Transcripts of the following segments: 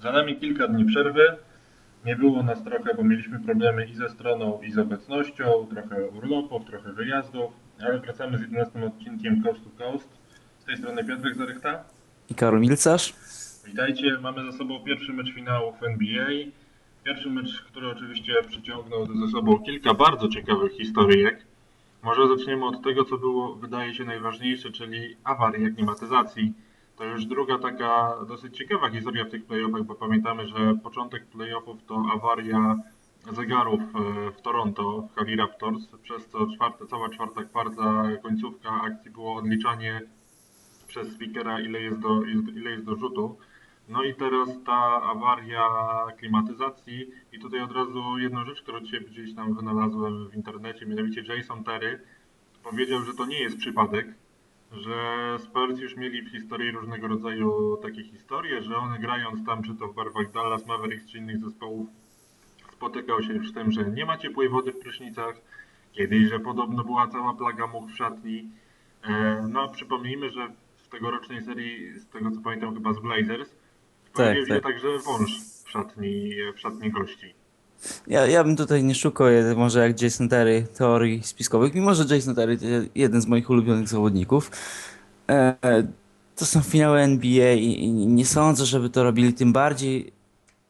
Za nami kilka dni przerwy. Nie było nas trochę, bo mieliśmy problemy i ze stroną, i z obecnością, trochę urlopów, trochę wyjazdów, ale wracamy z 11 odcinkiem Coast to Coast. Z tej strony Piotrek Zarychta. I Karol Milcarz. Witajcie, mamy za sobą pierwszy mecz finału w NBA. Pierwszy mecz, który oczywiście przyciągnął ze sobą kilka bardzo ciekawych historyjek. Może zaczniemy od tego, co było, wydaje się, najważniejsze, czyli awarii klimatyzacji. To już druga taka dosyć ciekawa historia w tych playoffach, bo pamiętamy, że początek playoffów to awaria zegarów e, w Toronto, w Cali Raptors, przez co czwarte, cała czwarta kwarta, końcówka akcji było odliczanie przez speakera, ile jest do, ile jest do rzutu. No i teraz ta awaria klimatyzacji i tutaj od razu jedną rzecz, którą dzisiaj gdzieś tam wynalazłem w internecie, mianowicie Jason Terry powiedział, że to nie jest przypadek, że Spurs już mieli w historii różnego rodzaju takie historie, że one grając tam, czy to w barwach Dallas Mavericks, czy innych zespołów, spotykał się z tym, że nie ma ciepłej wody w prysznicach, kiedyś, że podobno była cała plaga much w szatni. E, No, przypomnijmy, że w tegorocznej serii, z tego co pamiętam, chyba z Blazers, pojawił się tak. także wąż w szatni, w szatni gości. Ja, ja bym tutaj nie szukał jed- może jak Jason Terry teorii spiskowych, mimo że Jason Terry to jeden z moich ulubionych zawodników. E, to są finały NBA i, i nie sądzę, żeby to robili, tym bardziej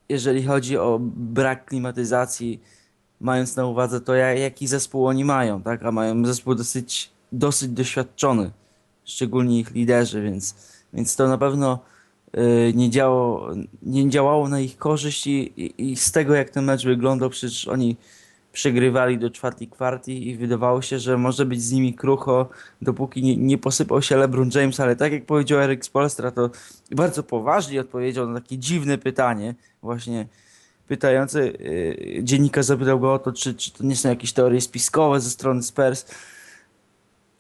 jeżeli chodzi o brak klimatyzacji, mając na uwadze to, ja- jaki zespół oni mają, tak? A mają zespół dosyć, dosyć doświadczony, szczególnie ich liderzy, więc, więc to na pewno nie, działo, nie działało na ich korzyść i, i, z tego jak ten mecz wyglądał, przecież oni przegrywali do czwartej kwarty i wydawało się, że może być z nimi krucho, dopóki nie, nie posypał się LeBron James, ale tak jak powiedział Eric Spoelstra, to bardzo poważnie odpowiedział na takie dziwne pytanie, właśnie pytający yy, dziennikarz zapytał go o to, czy, czy to nie są jakieś teorie spiskowe ze strony Spurs,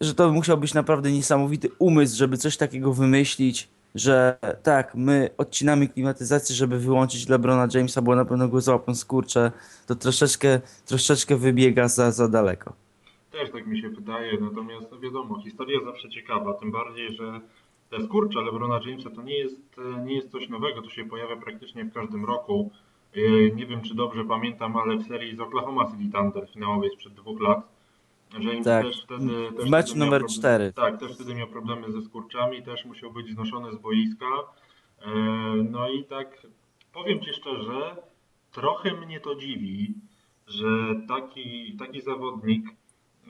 że to musiał być naprawdę niesamowity umysł, żeby coś takiego wymyślić, że tak, my odcinamy klimatyzację, żeby wyłączyć LeBrona Jamesa, bo na pewno go złapią skurcze, to troszeczkę, troszeczkę wybiega za, za daleko. Też tak mi się wydaje, natomiast no wiadomo, historia zawsze ciekawa, tym bardziej, że te skurcze LeBrona Jamesa to nie jest, nie jest coś nowego, to się pojawia praktycznie w każdym roku. E, Nie wiem, czy dobrze pamiętam, ale w serii z Oklahoma City Thunder finałowej sprzed dwóch lat, James Tak, też wtedy... w Też wtedy miał numer problem- cztery. Tak, też wtedy miał problemy ze skurczami, też musiał być znoszony z boiska. E, No i tak, powiem Ci szczerze, trochę mnie to dziwi, że taki, taki zawodnik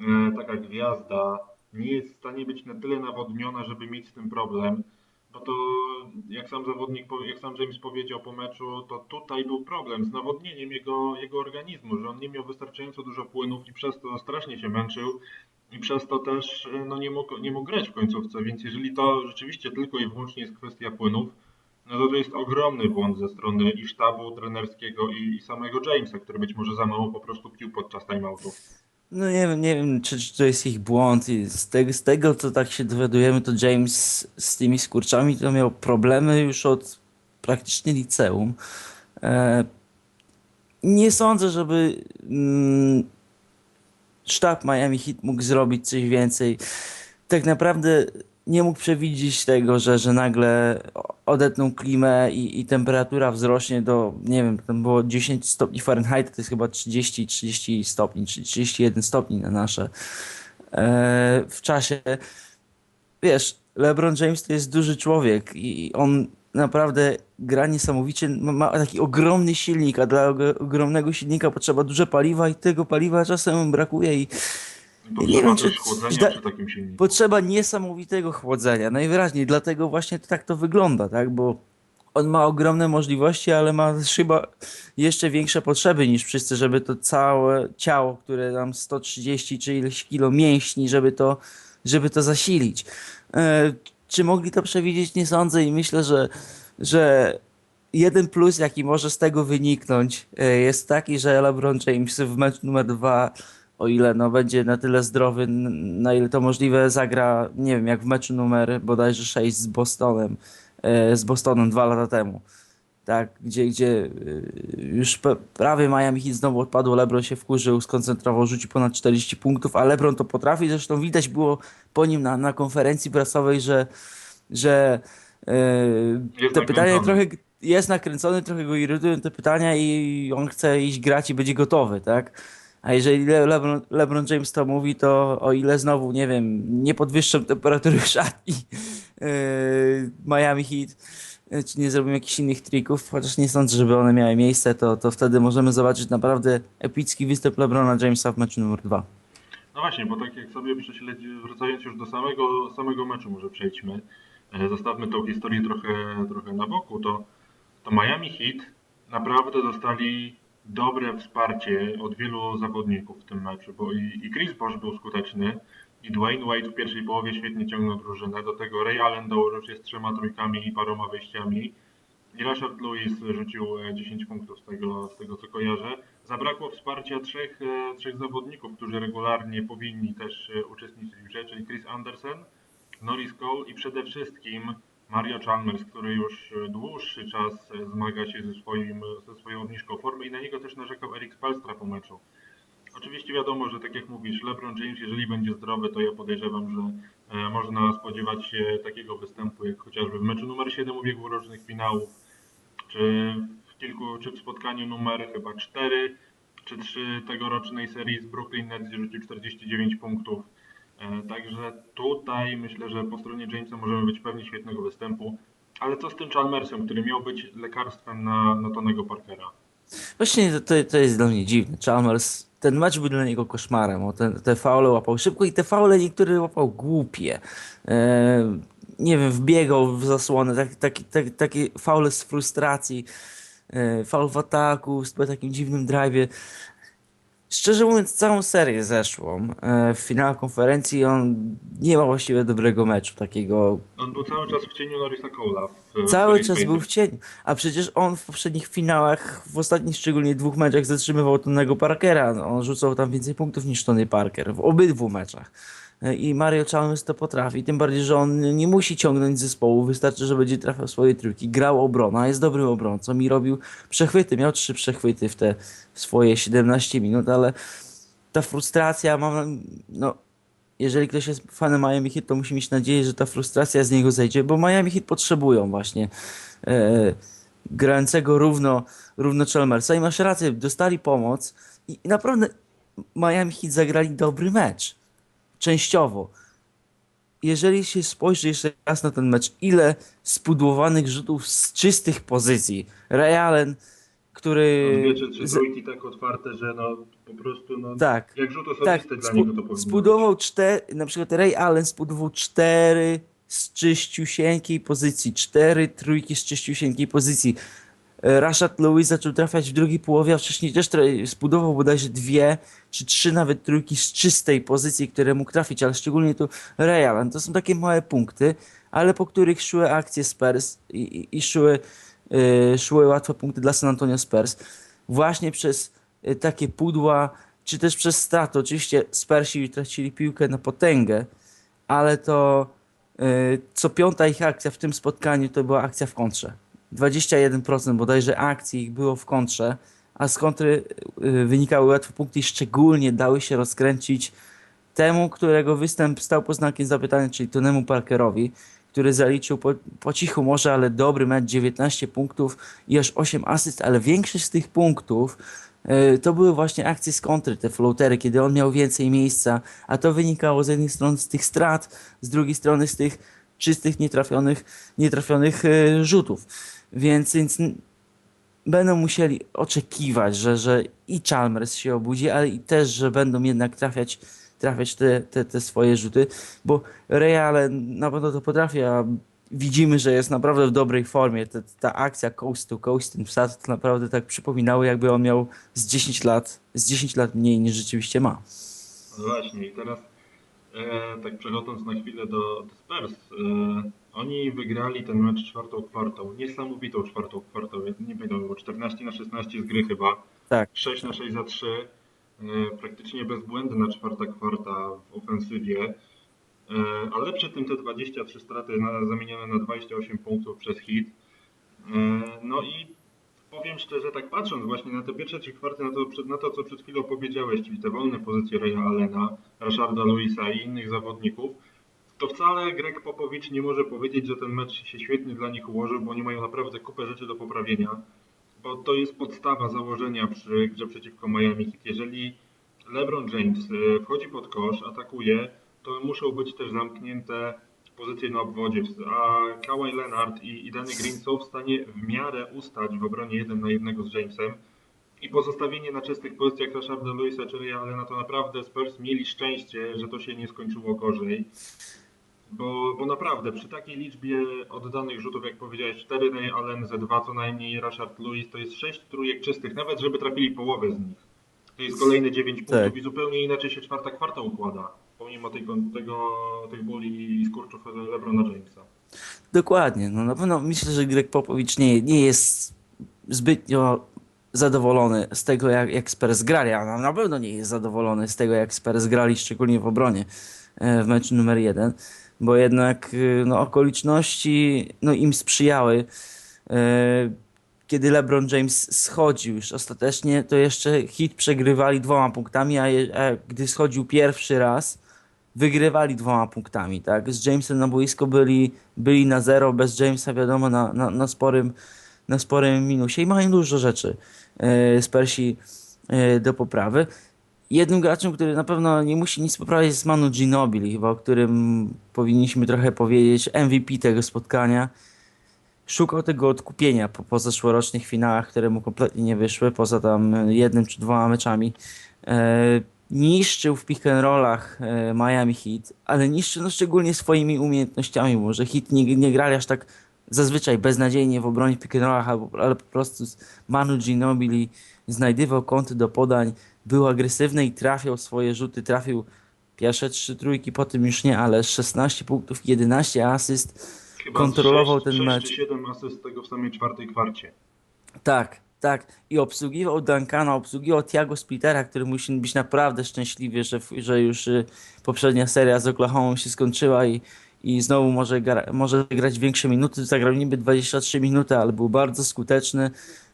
e, taka gwiazda nie jest w stanie być na tyle nawodniona, żeby mieć z tym problem. Bo to, jak sam zawodnik, jak sam James powiedział po meczu, to tutaj był problem z nawodnieniem jego, jego organizmu, że on nie miał wystarczająco dużo płynów i przez to strasznie się męczył i przez to też e, no, nie, mógł, nie mógł grać w końcówce. Więc jeżeli to rzeczywiście tylko i wyłącznie jest kwestia płynów, no to to jest ogromny błąd ze strony i sztabu trenerskiego i, i samego Jamesa, który być może za mało po prostu pił podczas timeoutu. No nie wiem, nie wiem czy, czy to jest ich błąd. I z, tego, z tego, co tak się dowiadujemy, to James z tymi skurczami to miał problemy już od praktycznie liceum. E, nie sądzę, żeby mm, sztab Miami Heat mógł zrobić coś więcej. Tak naprawdę nie mógł przewidzieć tego, że, że nagle odetną klimę i, i temperatura wzrośnie do, nie wiem, tam było 10 stopni Fahrenheita, to jest chyba 30, 30 stopni, czy 31 stopni na nasze e, w czasie. Wiesz, LeBron James to jest duży człowiek i on naprawdę gra niesamowicie, ma, taki ogromny silnik, a dla og- ogromnego silnika potrzeba dużo paliwa i tego paliwa czasem brakuje i Potrzeba nie wiem, czy- chłodzenia zda- przy takim silniku. potrzeba niesamowitego chłodzenia. Najwyraźniej dlatego właśnie tak to wygląda, tak? Bo on ma ogromne możliwości, ale ma chyba jeszcze większe potrzeby niż wszyscy, żeby to całe ciało, które tam 130 czy ileś kilo mięśni, żeby to, żeby to zasilić. E, czy mogli to przewidzieć? Nie sądzę i myślę, że, że jeden plus, jaki może z tego wyniknąć, e, jest taki, że LeBron James w meczu numer dwa, o ile no, będzie na tyle zdrowy, na ile to możliwe, zagra, nie wiem, jak w meczu numer bodajże 6 z Bostonem, e, z Bostonem dwa lata temu. Tak, gdzie, gdzie y, już prawie Miami Heat znowu odpadło, LeBron się wkurzył, skoncentrował, rzucił ponad 40 punktów, a LeBron to potrafi, zresztą widać było po nim na, na konferencji prasowej, że, że e, Jest te nakręcony. trochę, jest nakręcony, trochę go irytują te pytania i on chce iść grać i będzie gotowy, tak? A jeżeli Le LeBron, LeBron James to mówi, to o ile znowu, nie wiem, nie podwyższą temperatury szatni yy, Miami Heat, yy, czy nie zrobią jakichś innych trików, chociaż nie sądzę, żeby one miały miejsce, to, to wtedy możemy zobaczyć naprawdę epicki występ LeBrona Jamesa w meczu numer dwa. No właśnie, bo tak jak sobie prześledzi, wracając już do samego, samego meczu, może przejdźmy, e, zostawmy tą historię trochę, trochę na boku, to, to Miami Heat naprawdę dostali dobre wsparcie od wielu zawodników w tym meczu, bo i, i Chris Bosh był skuteczny, i Dwayne Wade w pierwszej połowie świetnie ciągnął drużynę, do tego Ray Allen dołożył się z trzema trójkami i paroma wyjściami, i Rashard Lewis rzucił e, 10 punktów z tego, z tego co kojarzę. Zabrakło wsparcia trzech, e, trzech zawodników, którzy regularnie powinni też e, uczestniczyć w grze, czyli Chris Anderson, Norris Cole i przede wszystkim Mario Chalmers, który już e, dłuższy czas e, zmaga się ze, swoim, ze swoją obniżką formy i na niego też narzekał Erik Spelstra po meczu. Oczywiście wiadomo, że tak jak mówisz, LeBron James, jeżeli będzie zdrowy, to ja podejrzewam, że e, można spodziewać się takiego występu, jak chociażby w meczu numer 7 ubiegłorocznych finałów, czy w kilku, czy w spotkaniu numer chyba 4, czy 3 tegorocznej serii z Brooklyn Nets, rzucił 49 punktów. E, Także tutaj myślę, że po stronie Jamesa możemy być pewni świetnego występu. Ale co z tym Chalmersem, który miał być lekarstwem na, na Tonego Parkera? Właśnie to, to, to jest dla mnie dziwne. Chalmers, ten mecz był dla niego koszmarem. O, te, te faule łapał szybko i te faule niektóre łapał głupie. E, nie wiem, wbiegał w zasłonę, tak, tak, tak, takie faule z frustracji, e, faul w ataku, z takim dziwnym drive'ie. Szczerze mówiąc, całą serię zeszłą e, w finale konferencji on nie ma właściwie dobrego meczu, takiego On był cały czas w cieniu Norrisa Cole'a. Cały czas był w cieniu. A przecież on w poprzednich finałach, w ostatnich szczególnie dwóch meczach zatrzymywał Tonego Parkera. On rzucał tam więcej punktów niż Tony Parker w obydwu meczach. I Mario Chalmers to potrafi, tym bardziej, że on nie musi ciągnąć zespołu, wystarczy, że będzie trafiał swoje trójki, grał obrona, jest dobrym obrońcą i robił przechwyty, miał trzy przechwyty w te swoje 17 minut, ale ta frustracja, mam, no, jeżeli ktoś jest fanem Miami Heat, to musi mieć nadzieję, że ta frustracja z niego zejdzie, bo Miami Heat potrzebują właśnie e, grającego równo, równo Chalmersa. I masz rację, dostali pomoc i, i naprawdę Miami Heat zagrali dobry mecz. Częściowo. Jeżeli się spojrzy jeszcze raz na ten mecz, ile spudłowanych rzutów z czystych pozycji. Ray Allen, który... No, czy trójki tak otwarte, że no po prostu no, tak. jak rzut osobisty Tak, dla niego to powinno zbudował cztery, na przykład Ray Allen zbudował cztery z czyściusieńkiej pozycji, cztery trójki z czyściusieńkiej pozycji. E, Rashad Lewis zaczął trafiać w drugiej połowie, a wcześniej też zbudował bodajże dwie czy trzy nawet trójki z czystej pozycji, które mógł trafić, ale szczególnie tu Ray Allen. To są takie małe punkty, ale po których szły akcje Spurs i, i, i szły, e, szły łatwe punkty dla San Antonio Spurs. Właśnie przez e, takie pudła, czy też przez straty. Oczywiście Spursi tracili piłkę na potęgę, ale to e, co piąta ich akcja w tym spotkaniu to była akcja w kontrze. 21% bodajże akcji ich było w kontrze, a z kontry e, wynikały łatwe punkty i szczególnie dały się rozkręcić temu, którego występ stał pod znakiem zapytania, czyli Tonemu Parkerowi, który zaliczył po, po cichu może, ale dobry mecz, 19 punktów i aż 8 asyst, ale większość z tych punktów e, to były właśnie akcje z kontry, te floatery, kiedy on miał więcej miejsca, a to wynikało z jednej strony z tych strat, z drugiej strony z tych czystych, nietrafionych, nietrafionych e, rzutów. Więc, więc będą musieli oczekiwać, że, że i Chalmers się obudzi, ale i też, że będą jednak trafiać, trafiać te, te, te swoje rzuty, bo Real na pewno to potrafi, a widzimy, że jest naprawdę w dobrej formie. Ta, ta akcja coast to coast, ten wsad, to naprawdę tak przypominało, jakby on miał z 10 lat, z 10 lat mniej niż rzeczywiście ma. No właśnie, i teraz e, tak przechodząc na chwilę do, do Spurs, e, oni wygrali ten mecz czwartą kwartą, niesamowitą czwartą kwartą, nie pamiętam, było 14 na 16 z gry chyba, Tak. 6 na 6 za 3, e, praktycznie bezbłędna czwarta kwarta w ofensywie, e, ale przed tym te 23 straty zamienione na 28 punktów przez hit. E, no i powiem szczerze, tak patrząc właśnie na te pierwsze trzy kwarty, na to, na to co przed chwilą powiedziałeś, czyli te wolne pozycje Raya Allena, Rasharda Luisa i innych zawodników, to wcale Greg Popowicz nie może powiedzieć, że ten mecz się świetnie dla nich ułożył, bo oni mają naprawdę kupę rzeczy do poprawienia, bo to jest podstawa założenia przy grze przeciwko Miami Heat. Jeżeli LeBron James y, wchodzi pod kosz, atakuje, to muszą być też zamknięte pozycje na obwodzie, a Kawhi Leonard i, i Danny Green są w stanie w miarę ustać w obronie jeden na jednego z Jamesem i pozostawienie na czystych pozycjach Rasharda Lewisa czy Ray Allena to naprawdę Spurs mieli szczęście, że to się nie skończyło gorzej. Bo, bo naprawdę przy takiej liczbie oddanych rzutów, jak powiedziałeś, 4 Ray Allen, ze 2 co najmniej Rashard Lewis, to jest 6 trójek czystych, nawet żeby trafili połowę z nich. To jest kolejne 9 punktów Tak. i zupełnie inaczej się czwarta kwarta układa, pomimo tej, tego, tych ból i skurczów LeBrona Jamesa. Dokładnie. No na pewno myślę, że Greg Popowicz nie, nie jest zbytnio zadowolony z tego, jak, jak Spurs grali, a na- na pewno nie jest zadowolony z tego, jak Spurs grali, szczególnie w obronie e, w meczu numer jeden, bo jednak e, no, okoliczności no, im sprzyjały. E, Kiedy LeBron James schodził już ostatecznie, to jeszcze hit przegrywali dwoma punktami, a, je, a gdy schodził pierwszy raz, wygrywali dwoma punktami, tak? Z Jamesem na boisko byli, byli na zero, bez Jamesa wiadomo na, na, na, sporym, na sporym minusie i mają dużo rzeczy e, z Persji do poprawy. Jednym graczem, który na pewno nie musi nic poprawić jest Manu Ginobili, chyba o którym powinniśmy trochę powiedzieć, MVP tego spotkania. Szukał tego odkupienia po, po zeszłorocznych finałach, które mu kompletnie nie wyszły, poza tam jednym czy dwoma meczami. E, niszczył w pick and rollach e, Miami Heat, ale niszczył no, szczególnie swoimi umiejętnościami, bo że Heat nie, nie grali aż tak zazwyczaj beznadziejnie w obronie pick and rollach, ale po prostu Manu Ginobili znajdywał kąty do podań, był agresywny i trafiał swoje rzuty, trafił pierwsze trzy trójki, potem już nie, ale 16 punktów, 11 asyst, Chyba Kontrolował z ten 6 mecz. czy 7 asyst tego w samej czwartej kwarcie. Tak, tak. I obsługiwał Duncana, obsługiwał Tiago Splittera, który musi być naprawdę szczęśliwy, że, że już y, poprzednia seria z Oklahoma się skończyła i, i znowu może, gra, może grać większe minuty. Zagrał niby 23 minuty, ale był bardzo skuteczny.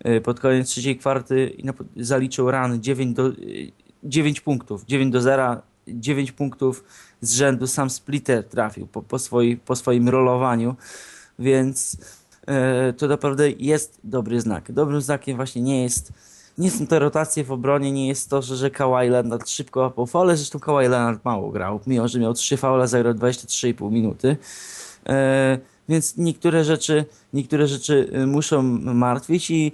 Y, Pod koniec trzeciej kwarty zaliczył rany 9, do, y, 9 punktów, 9 do 0, 9 punktów z rzędu. Sam Splitter trafił po, po, swoi, po swoim rolowaniu, więc e, to naprawdę jest dobry znak. Dobrym znakiem właśnie nie jest nie są te rotacje w obronie, nie jest to, że, że Kawhi Leonard szybko łapał faule, zresztą Kawhi Leonard mało grał, mimo że miał 3 faule, zagrał 23,5 minuty. E, więc niektóre rzeczy, niektóre rzeczy y, muszą martwić i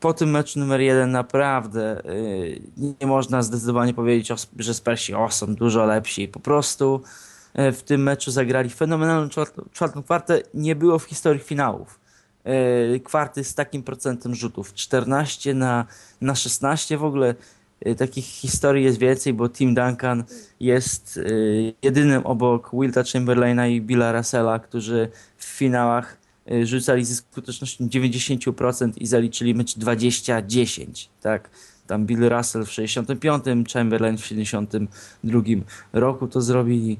po tym meczu numer jeden naprawdę y, nie można zdecydowanie powiedzieć, o, że Spersi o, są dużo lepsi. Po prostu y, w tym meczu zagrali fenomenalną czwartą, czwartą kwartę. Nie było w historii finałów kwarty z takim procentem rzutów. 14 na, na 16 w ogóle. y, Takich historii jest więcej, bo Tim Duncan jest y, jedynym obok Wilta Chamberlaina i Billa Russella, którzy w finałach rzucali ze skutecznością 90% i zaliczyli mecz 20-10. Tak? Tam Bill Russell w 65, Chamberlain w 72 roku to zrobili.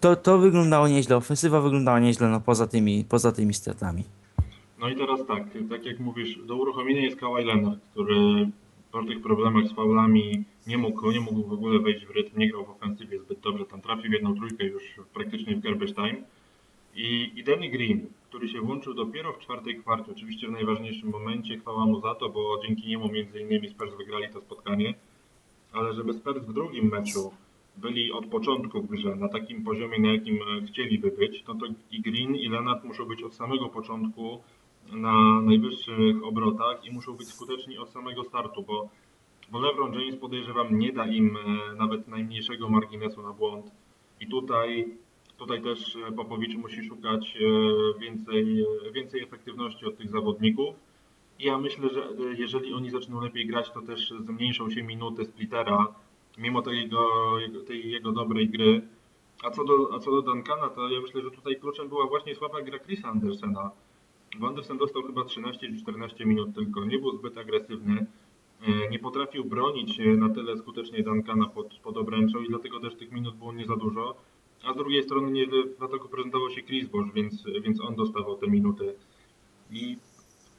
To, to wyglądało nieźle, ofensywa wyglądała nieźle, no poza tymi, poza tymi stratami. No i teraz tak, tak jak mówisz, do uruchomienia jest Kawhi Leonard, który po tych problemach z faulami nie mógł, nie mógł w ogóle wejść w rytm, nie grał w ofensywie zbyt dobrze, tam trafił jedną trójkę już praktycznie w garbage time. I, I Danny Green, który się włączył dopiero w czwartej kwarcie, oczywiście w najważniejszym momencie, chwała mu za to, bo dzięki niemu między innymi Spurs wygrali to spotkanie, ale żeby Spurs w drugim meczu byli od początku w grze na takim poziomie, na jakim e, chcieliby być, no to i Green i Leonard muszą być od samego początku na najwyższych obrotach i muszą być skuteczni od samego startu, bo, bo LeBron James podejrzewam nie da im e, nawet najmniejszego marginesu na błąd i tutaj, tutaj też e, Popowicz musi szukać więcej, więcej efektywności od tych zawodników. I ja myślę, że jeżeli oni zaczną lepiej grać, to też zmniejszą się minuty Splittera, mimo tej jego, jego, tej jego dobrej gry. A co, do, a co do Duncana, to ja myślę, że tutaj kluczem była właśnie słaba gra Chrisa Andersena. Bo Andersen dostał chyba 13 czy 14 minut tylko, nie był zbyt agresywny, e, nie potrafił bronić na tyle skutecznie Duncana pod, pod obręczą i dlatego też tych minut było nie za dużo. A z drugiej strony nie, dlatego prezentował się Chris Bosh, więc, więc on dostawał te minuty. I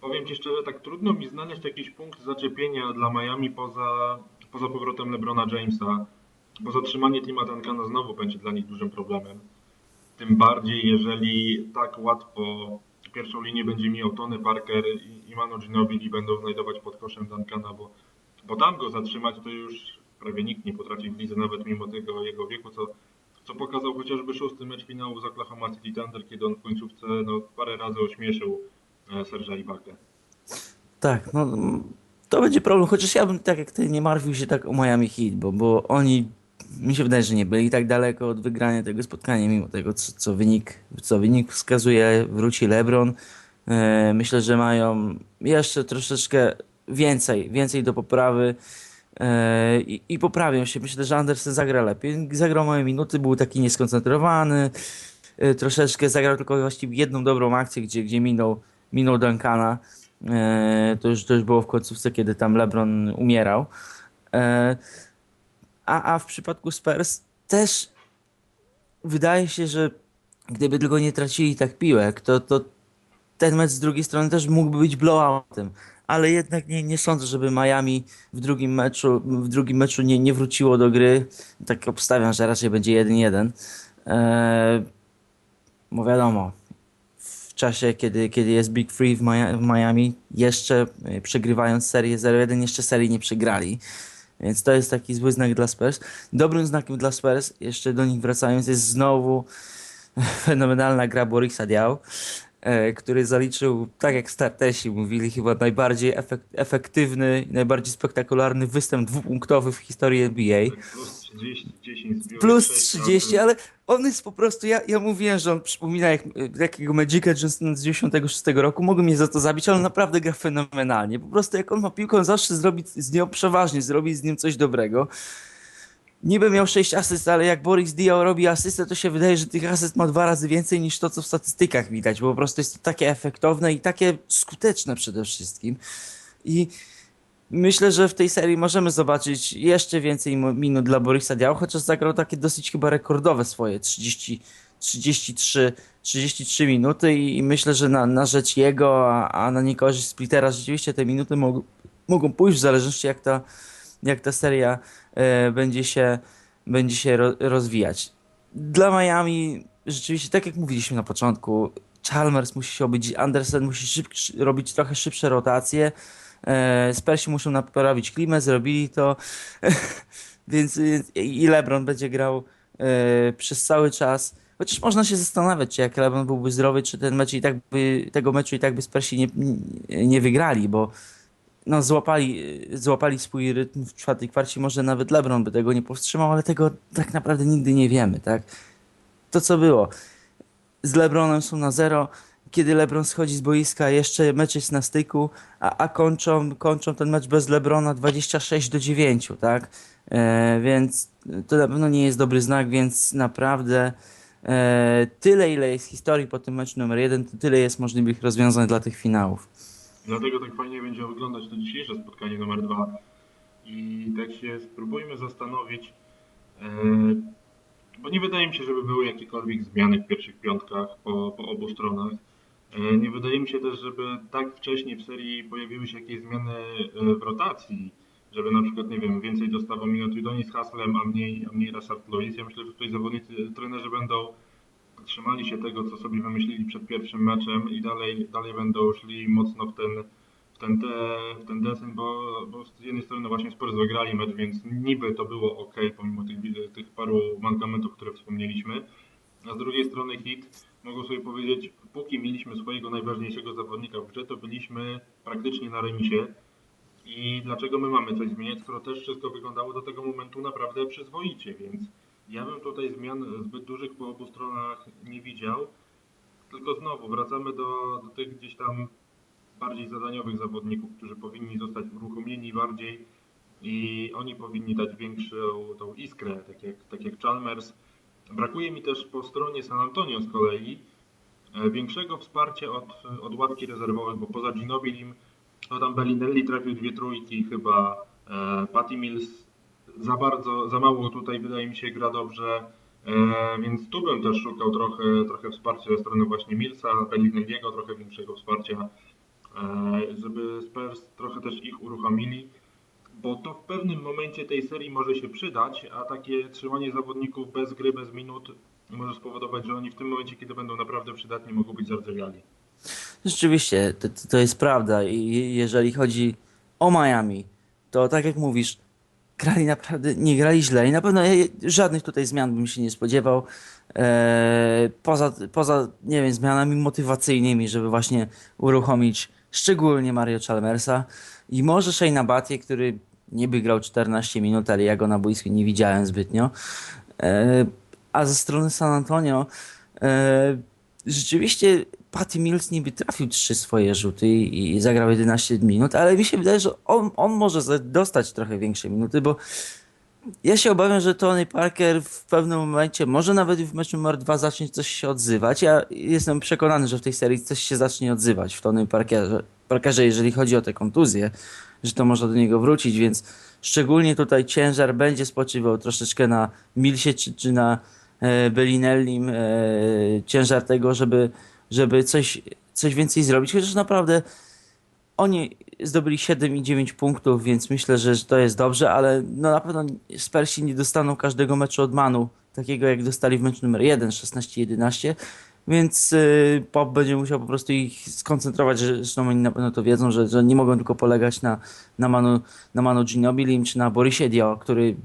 powiem Ci szczerze, tak trudno mi znaleźć jakiś punkt zaczepienia dla Miami poza, poza powrotem LeBrona Jamesa. bo zatrzymanie Tima Duncana znowu będzie dla nich dużym problemem. Tym bardziej, jeżeli tak łatwo pierwszą linię będzie miał Tony Parker i, i Manu Ginobili będą znajdować pod koszem Duncana, bo, bo tam go zatrzymać to już prawie nikt nie potrafi w lidze, nawet mimo tego jego wieku, co, co pokazał chociażby szósty mecz finału z Oklahoma City Thunder, kiedy on w końcówce no, parę razy ośmieszył e, Serża Ibakę. Tak, no to będzie problem, chociaż ja bym tak jak ty nie martwił się tak o Miami Heat, bo, bo oni mi się wydaje, że nie byli tak daleko od wygrania tego spotkania, mimo tego, co, co, wynik, co wynik wskazuje. Wróci LeBron. E, myślę, że mają jeszcze troszeczkę więcej, więcej do poprawy e, i, i poprawią się. Myślę, że Anderson zagra lepiej. Zagrał małe minuty, był taki nieskoncentrowany. E, troszeczkę zagrał tylko właściwie jedną dobrą akcję, gdzie, gdzie minął, minął Duncana. E, to, już, to już było w końcówce, kiedy tam LeBron umierał. E, a, a w przypadku Spurs też wydaje się, że gdyby tylko nie tracili tak piłek, to, to ten mecz z drugiej strony też mógłby być blowoutem. Ale jednak nie, nie sądzę, żeby Miami w drugim meczu, w drugim meczu nie, nie wróciło do gry. Tak obstawiam, że raczej będzie 1-1. Eee, bo wiadomo, czasie, kiedy, kiedy jest Big Free w, Miami, jeszcze e, przegrywając serię 0-1, jeszcze serii nie przegrali. Więc to jest taki zły znak dla Spurs. Dobrym znakiem dla Spurs, jeszcze do nich wracając, jest znowu fenomenalna gra Borisa Diaw, który zaliczył, tak jak startesi mówili, chyba najbardziej efek efektywny, i najbardziej spektakularny występ dwupunktowy w historii NBA. Plus 30, 10 zbiórek, Plus sześć 30, ale on jest po prostu, ja, ja mówiłem, że on przypomina jak, jakiego Magica Johnson z 96 roku, mogę mnie za to zabić, ale on naprawdę gra fenomenalnie. Po prostu jak on ma piłkę, on zawsze zrobi z nią, przeważnie zrobi z nim coś dobrego. Niby miał 6 asyst, ale jak Boris Diaw robi asystę, to się wydaje, że tych asyst ma dwa razy więcej niż to, co w statystykach widać, bo po prostu jest to takie efektowne i takie skuteczne przede wszystkim. I Myślę, że w tej serii możemy zobaczyć jeszcze więcej minut dla Borisa Diaw, chociaż zagrał takie dosyć chyba rekordowe swoje 30, 33, 33 minuty i, myślę, że na, na rzecz jego, a, a na niekorzyść Splittera rzeczywiście te minuty mogą, mogą pójść w zależności jak ta, jak ta seria będzie się, będzie się ro, rozwijać. Dla Miami rzeczywiście, tak jak mówiliśmy na początku, Chalmers musi się obyć, Anderson musi szyb, robić trochę szybsze rotacje, E, Spersi muszą naprawić klimę, zrobili to, więc więc- i LeBron będzie grał e, przez cały czas. Chociaż można się zastanawiać, czy jak LeBron byłby zdrowy, czy ten mecz i tak by, tego meczu i tak by Spersi nie, nie wygrali, bo no, złapali, złapali swój rytm w czwartej kwarcie, może nawet LeBron by tego nie powstrzymał, ale tego tak naprawdę nigdy nie wiemy, tak? To co było. Z LeBronem są na zero, kiedy LeBron schodzi z boiska, jeszcze mecz jest na styku, a, a kończą, kończą ten mecz bez LeBrona 26 do 9, tak? E, więc to na pewno nie jest dobry znak, więc naprawdę e, tyle, ile jest historii po tym meczu numer jeden, to tyle jest możliwych rozwiązań dla tych finałów. Dlatego tak fajnie będzie wyglądać to dzisiejsze spotkanie numer dwa. I tak się spróbujmy zastanowić, e, bo nie wydaje mi się, żeby były jakiekolwiek zmiany w pierwszych piątkach po, po obu stronach. E, nie wydaje mi się też, żeby tak wcześnie w serii pojawiły się jakieś zmiany e, w rotacji, żeby na przykład, nie wiem, więcej dostawał minut Udonis Haslem, a mniej, a mniej Rashard Lewis. Ja myślę, że tutaj zawodnicy, trenerzy będą trzymali się tego, co sobie wymyślili przed pierwszym meczem i dalej, dalej będą szli mocno w ten, w ten, te, w ten deseń, bo, bo z jednej strony właśnie Spurs wygrali mecz, więc niby to było ok, pomimo tych, tych paru mankamentów, które wspomnieliśmy. A z drugiej strony hit, mogą sobie powiedzieć, póki mieliśmy swojego najważniejszego zawodnika w grze, to byliśmy praktycznie na remisie. I dlaczego my mamy coś zmieniać, skoro też wszystko wyglądało do tego momentu naprawdę przyzwoicie, więc ja bym tutaj zmian zbyt dużych po obu stronach nie widział. Tylko znowu wracamy do, do tych gdzieś tam bardziej zadaniowych zawodników, którzy powinni zostać uruchomieni bardziej i oni powinni dać większą tą iskrę, tak jak, tak jak Chalmers. Brakuje mi też po stronie San Antonio z kolei e, większego wsparcia od, od ławki rezerwowych, bo poza Ginobilim no tam Bellinelli trafił dwie trójki, chyba e, Patty Mills za bardzo, za mało tutaj wydaje mi się gra dobrze, e, więc tu bym też szukał trochę, trochę wsparcia ze strony właśnie Millsa, Bellinelliego, trochę większego wsparcia, e, żeby Spurs trochę też ich uruchomili. bo to w pewnym momencie tej serii może się przydać, a takie trzymanie zawodników bez gry, bez minut może spowodować, że oni w tym momencie, kiedy będą naprawdę przydatni, mogą być zardzewiali. Rzeczywiście, to- to jest prawda. I jeżeli chodzi o Miami, to tak jak mówisz, grali naprawdę, nie grali źle i na pewno ja- żadnych tutaj zmian bym się nie spodziewał. Eee, poza, poza, nie wiem, zmianami motywacyjnymi, żeby właśnie uruchomić szczególnie Mario Chalmersa i może Shayna Battie, który niby grał 14 minut, ale ja go na boisku nie widziałem zbytnio. Eee, a ze strony San Antonio rzeczywiście Patty Mills niby trafił trzy swoje rzuty i, i zagrał 11 minut, ale mi się wydaje, że on, on może dostać trochę większe minuty, bo ja się obawiam, że Tony Parker w pewnym momencie, może nawet w meczu numer dwa zacznie coś się odzywać. Ja jestem przekonany, że w tej serii coś się zacznie odzywać w Tony Parkerze, Parkerze jeżeli chodzi o te kontuzje, że to można do niego wrócić, więc szczególnie tutaj ciężar będzie spoczywał troszeczkę na Millsie czy, czy na e, e, ciężar tego, żeby, żeby coś, coś więcej zrobić, chociaż naprawdę oni zdobyli 7 i 9 punktów, więc myślę, że to jest dobrze, ale no na pewno Spersi nie dostaną każdego meczu od Manu, takiego jak dostali w meczu numer 1, 16-11, więc y, Pop będzie musiał po prostu ich skoncentrować, zresztą oni na pewno to wiedzą, że, że nie mogą tylko polegać na, na Manu, na Manu Ginobilim czy na Borisie Dio, który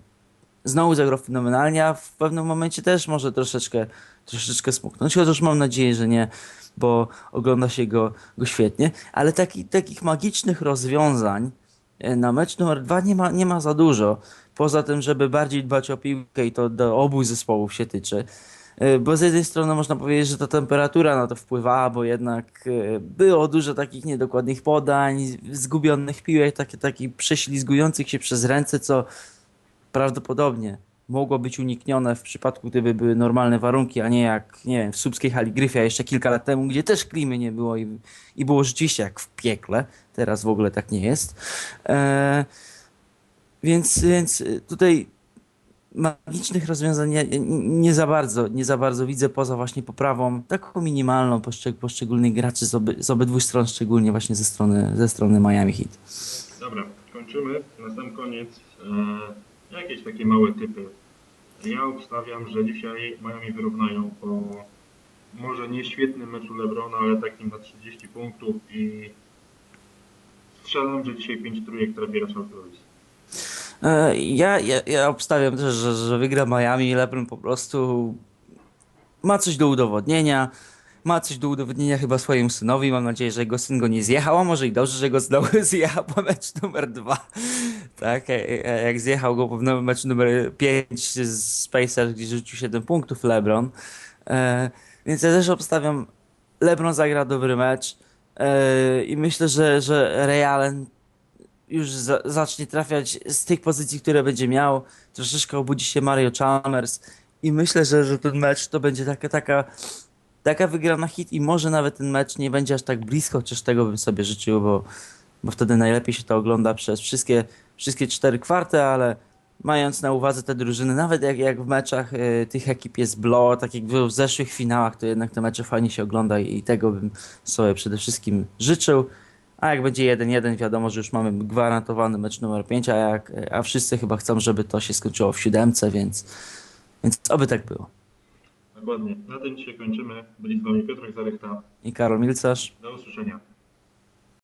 znowu zagrał fenomenalnie, a w pewnym momencie też może troszeczkę, troszeczkę smuknąć, chociaż mam nadzieję, że nie, bo ogląda się go, go świetnie, ale taki, takich magicznych rozwiązań e, na mecz numer dwa nie ma, nie ma za dużo. Poza tym, żeby bardziej dbać o piłkę i to do obu zespołów się tyczy. E, Bo z jednej strony można powiedzieć, że ta temperatura na to wpływała, bo jednak e, było dużo takich niedokładnych podań, zgubionych piłek, takich prześlizgujących się przez ręce, co prawdopodobnie mogło być uniknione w przypadku, gdyby były normalne warunki, a nie jak, nie wiem, w Słupskiej hali Gryfia jeszcze kilka lat temu, gdzie też klimy nie było i, i było rzeczywiście jak w piekle. Teraz w ogóle tak nie jest. E, więc, więc tutaj magicznych rozwiązań nie, nie za bardzo, nie za bardzo widzę poza właśnie poprawą taką minimalną poszczeg, poszczególnych graczy z, oby, z obydwu stron, szczególnie właśnie ze strony, ze strony Miami Heat. Dobra, kończymy. Na sam koniec e, jakieś takie małe typy. Ja obstawiam, że dzisiaj Miami wyrównają po może nie świetnym meczu Lebrona, ale takim na 30 punktów i strzelam, że dzisiaj 5 trójek trafi Russell Lewis. E, Ja, ja, ja obstawiam też, że, że wygra Miami. LeBron po prostu ma coś do udowodnienia. Ma coś do udowodnienia chyba swojemu synowi. Mam nadzieję, że jego syn go nie zjechał, a może i dobrze, że go znowu zjechał po mecz numer dwa. Tak, e, e, jak zjechał go po nowym meczu numer 5 z Pacers, gdzie rzucił 7 punktów LeBron. E, Więc ja też obstawiam, LeBron zagra dobry mecz. E, I myślę, że, że Ray Allen już za, zacznie trafiać z tych pozycji, które będzie miał. Troszeczkę obudzi się Mario Chalmers i myślę, że, że ten mecz to będzie taka, taka, taka wygrana hit i może nawet ten mecz nie będzie aż tak blisko, chociaż tego bym sobie życzył, bo, bo wtedy najlepiej się to ogląda przez wszystkie, wszystkie cztery kwarty, ale mając na uwadze te drużyny, nawet jak, jak w meczach y, tych ekip jest blow, tak jak było w zeszłych finałach, to jednak te mecze fajnie się ogląda i, i tego bym sobie przede wszystkim życzył. A jak będzie 1-1, wiadomo, że już mamy gwarantowany mecz numer 5, a, jak, a wszyscy chyba chcą, żeby to się skończyło w siódemce, więc, więc oby tak było. Dokładnie. Na tym dzisiaj kończymy. Byli z Wami Piotrek Zarechta. I Karol Milcarz. Do usłyszenia.